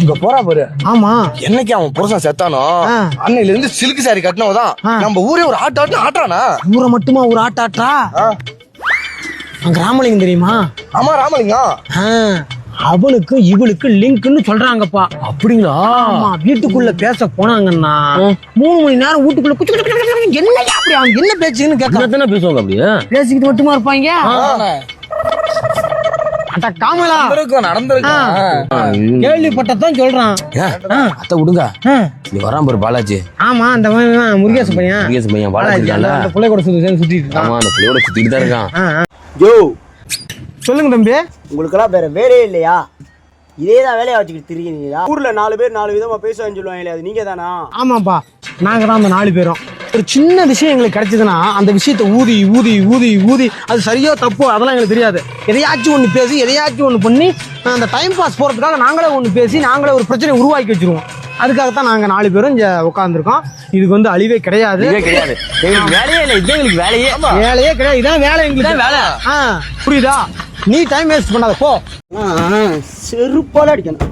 இங்க போறா பாரு. ஆமா. என்னைக்கு அவன் புருஷன் செத்தானோ. அன்னையில இருந்து சில்க் சாரி கட்டினவதான். நம்ம ஊரே ஒரு ஆட்டு ஆட்டு ஆட்டானா ஊரை மட்டுமா ஒரு ஆட்டாட்டா ஆ. அங்க ராமலிங்கம் தெரியுமா? ஆமா ராமலிங்கம். அவனுக்கு இவளுக்கு லிங்க்னு சொல்றாங்கப்பா. அப்படிங்களா? ஆமா வீட்டுக்குள்ள பேச போனாங்கன்னா மூணு மணி நேரம் வீட்டுக்குள்ள என்னய்யா அப்படி அவன் என்ன பேச்சுன்னு கேட்க பேசுவாங்க அப்படியே? பேசிக்கிட்டு மட்டுமா இருப்பாங்க? அட காமலா. நடந்திருக்கும் நடந்திருக்கும். கேள்விப்பட்டதான் சொல்றான். அத்தை விடுங்க. ஆ, நீ வரான் பாரு பாலாஜி. ஆமா அந்த முருகேச பையன். முருகேசன் பையன் பாலாஜி அந்த பிள்ளை கூட சுத்தி சுத்திட்டு இருக்கான். ஆமா அந்த பிள்ளையோட சுத்திட்டு தான் இருக்கான். யோ சொல்லுங்க தம்பி. உங்களுக்கெல்லாம் வேற வேலையே இல்லையா? இதே தான் வேலையை வச்சுக்கிட்டு திரிகிறீங்களா ஊர்ல நாலு பேர் நாலு விதமா பேசுவான்னு சொல்லுவாங்களே அது நீங்க தானா ஆமாப்பா நாங்க தான் அந்த நாலு பேரும். ஒரு சின்ன விஷயம் எங்களுக்கு கிடைச்சதுன்னா அந்த விஷயத்தை ஊதி ஊதி ஊதி ஊதி அது சரியோ தப்போ அதெல்லாம் எங்களுக்கு தெரியாது. எதையாச்சும் ஒன்று பேசி எதையாச்சும் ஒன்று பண்ணி அந்த டைம் பாஸ் போகிறதுக்காக நாங்களே ஒன்று பேசி நாங்களே ஒரு பிரச்சனையை உருவாக்கி வச்சிருவோம். அதுக்காகத்தான் நாங்கள் நாலு பேரும் இங்கே உட்காந்துருக்கோம் இதுக்கு வந்து அழிவே கிடையாது. கிடையாது. எங்களுக்கு வேலையே இல்லை. இதுதான் எங்களுக்கு வேலையே வேலையே கிடையாது. இதான் வேலை எங்களுக்கு. வேலை. ஆ புரியுதா? நீ டைம் வேஸ்ட் பண்ணாத. போ. செருப்பால அடிக்கணும்.